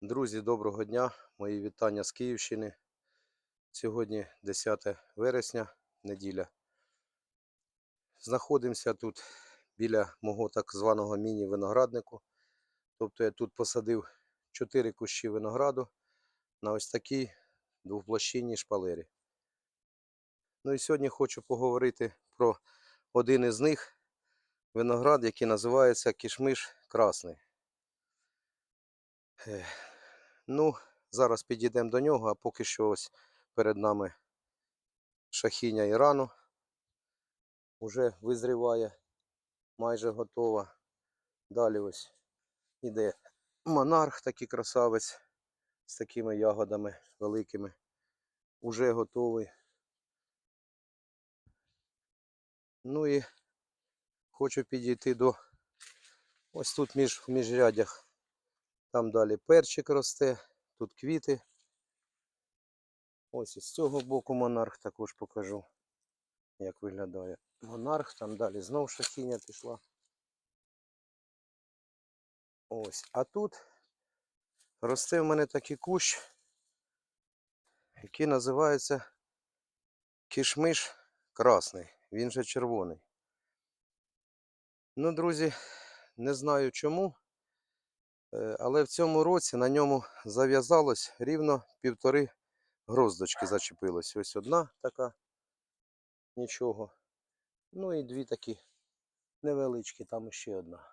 Друзі, доброго дня! Мої вітання з Київщини. Сьогодні 10 вересня, неділя. Знаходимося тут біля мого так званого міні-винограднику. Тобто я тут посадив 4 кущі винограду на ось такій двоплощинній шпалері. Ну і сьогодні хочу поговорити про один із них виноград, який називається кішмиш красний. Ну, зараз підійдемо до нього, а поки що ось перед нами шахіня Ірану. Уже визріває, майже готова. Далі ось іде монарх, такий красавець з такими ягодами великими. Уже готовий. Ну і хочу підійти до ось тут між в міжрядях. Там далі перчик росте, тут квіти. Ось із цього боку монарх також покажу, як виглядає монарх. Там далі знов шахіня пішла. Ось. А тут росте в мене такий кущ, який називається кішмиш красний. Він же червоний. Ну, друзі, не знаю чому. Е, Але в цьому році на ньому зав'язалось рівно півтори гроздочки зачепилось. Ось одна така, нічого. Ну і дві такі невеличкі, там ще одна.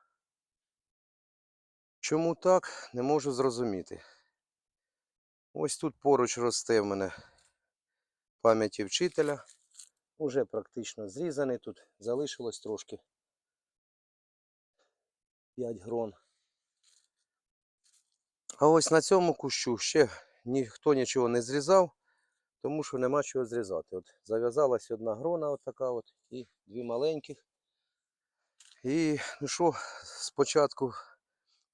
Чому так, не можу зрозуміти. Ось тут поруч росте в мене пам'яті вчителя. Уже практично зрізаний. Тут залишилось трошки 5 грон. А ось на цьому кущу ще ніхто нічого не зрізав, тому що нема чого зрізати. От зав'язалась одна грона, от така от, і дві маленьких. І ну що, спочатку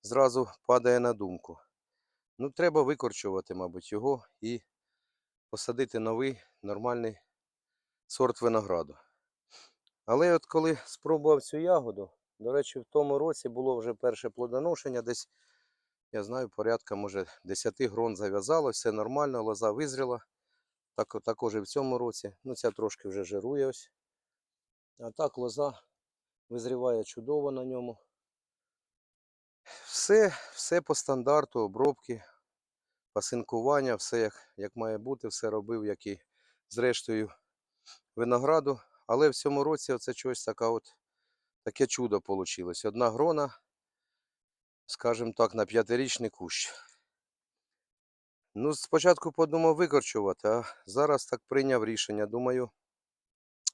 зразу падає на думку. Ну, треба викорчувати, мабуть, його і посадити новий нормальний сорт винограду. Але от коли спробував цю ягоду, до речі, в тому році було вже перше плодоношення, десь я знаю, порядка, може, 10 грон зав'язалось, все нормально, лоза визріла. Так, також і в цьому році. Ну, ця трошки вже жирує ось. А так лоза визріває чудово на ньому. Все, все по стандарту, обробки, пасинкування, все як, як має бути, все робив, як і зрештою винограду. Але в цьому році оце щось така от, таке чудо вийшло. Одна грона скажімо так, на п'ятирічний кущ. Ну, спочатку подумав викорчувати, а зараз так прийняв рішення. Думаю,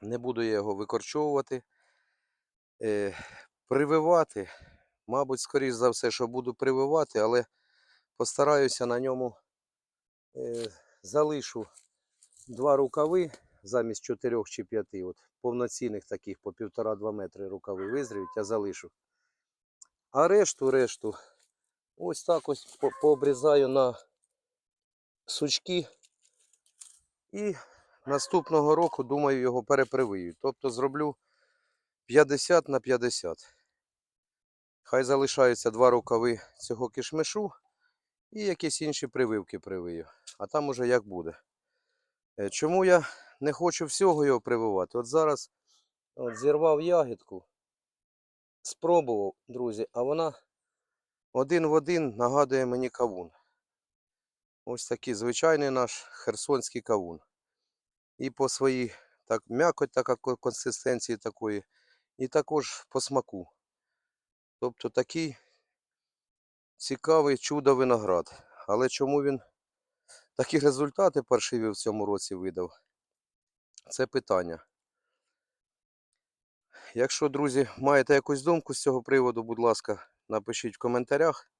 не буду я його викорчовувати. Е, прививати. Мабуть, скоріш за все, що буду прививати, але постараюся на ньому е, залишу два рукави замість чотирьох чи п'яти. От повноцінних таких по півтора-два метри рукави визріють, я залишу. А решту, решту, ось так ось по- пообрізаю на сучки. І наступного року, думаю, його перепривию. Тобто зроблю 50 на 50. Хай залишаються два рукави цього кишмишу і якісь інші прививки привию. А там уже як буде. Е, Чому я не хочу всього його прививати? От зараз от зірвав ягідку спробував, друзі, а вона один в один нагадує мені кавун. Ось такий звичайний наш херсонський кавун. І по своїй так, м'якоть така консистенції такої, і також по смаку. Тобто такий цікавий чудо виноград. Але чому він такі результати паршиві в цьому році видав? Це питання. Якщо, друзі, маєте якусь думку з цього приводу, будь ласка, напишіть в коментарях.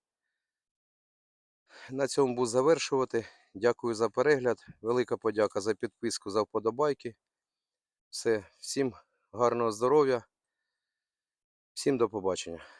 На цьому буду завершувати. Дякую за перегляд. Велика подяка за підписку, за вподобайки. Все, всім гарного здоров'я. Всім до побачення.